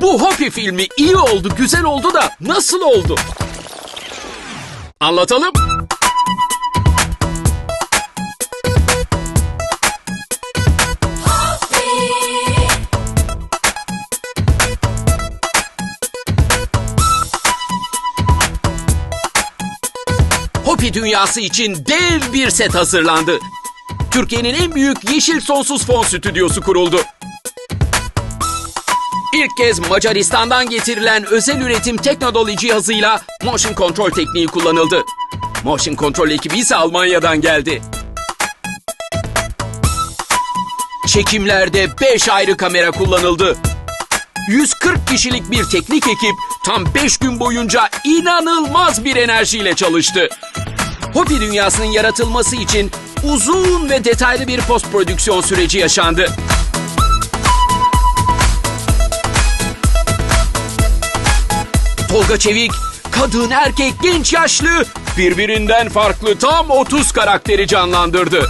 Bu Hopi filmi iyi oldu, güzel oldu da nasıl oldu? Anlatalım. Hopi dünyası için dev bir set hazırlandı. Türkiye'nin en büyük yeşil sonsuz fon stüdyosu kuruldu. İlk kez Macaristan'dan getirilen özel üretim Teknodoli cihazıyla motion control tekniği kullanıldı. Motion control ekibi ise Almanya'dan geldi. Çekimlerde 5 ayrı kamera kullanıldı. 140 kişilik bir teknik ekip tam 5 gün boyunca inanılmaz bir enerjiyle çalıştı. Hobi dünyasının yaratılması için uzun ve detaylı bir post prodüksiyon süreci yaşandı. Tolga Çevik, kadın, erkek, genç, yaşlı, birbirinden farklı tam 30 karakteri canlandırdı.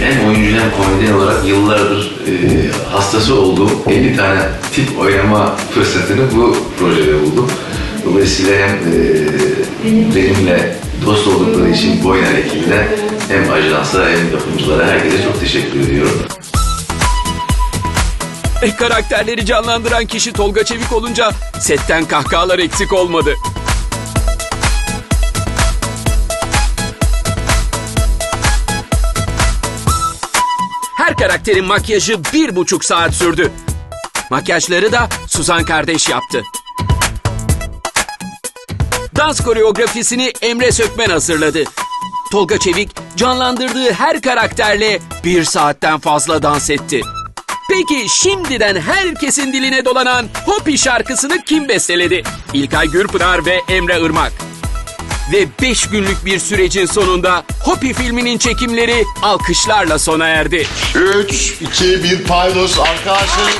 Hem oyuncu hem komedyen olarak yıllardır e, hastası olduğum 50 tane tip oynama fırsatını bu projede buldum. Dolayısıyla hem e, benimle dost oldukları için oynayan ekibine hem ajansa hem yapımcılara herkese çok teşekkür ediyorum. E, karakterleri canlandıran kişi Tolga Çevik olunca setten kahkahalar eksik olmadı. Her karakterin makyajı bir buçuk saat sürdü. Makyajları da Suzan kardeş yaptı. Dans koreografisini Emre Sökmen hazırladı. Tolga Çevik canlandırdığı her karakterle bir saatten fazla dans etti. Peki şimdiden herkesin diline dolanan Hopi şarkısını kim besteledi? İlkay Gürpınar ve Emre Irmak. Ve 5 günlük bir sürecin sonunda Hopi filminin çekimleri alkışlarla sona erdi. 3, 2, 1 paydos arkadaşlar.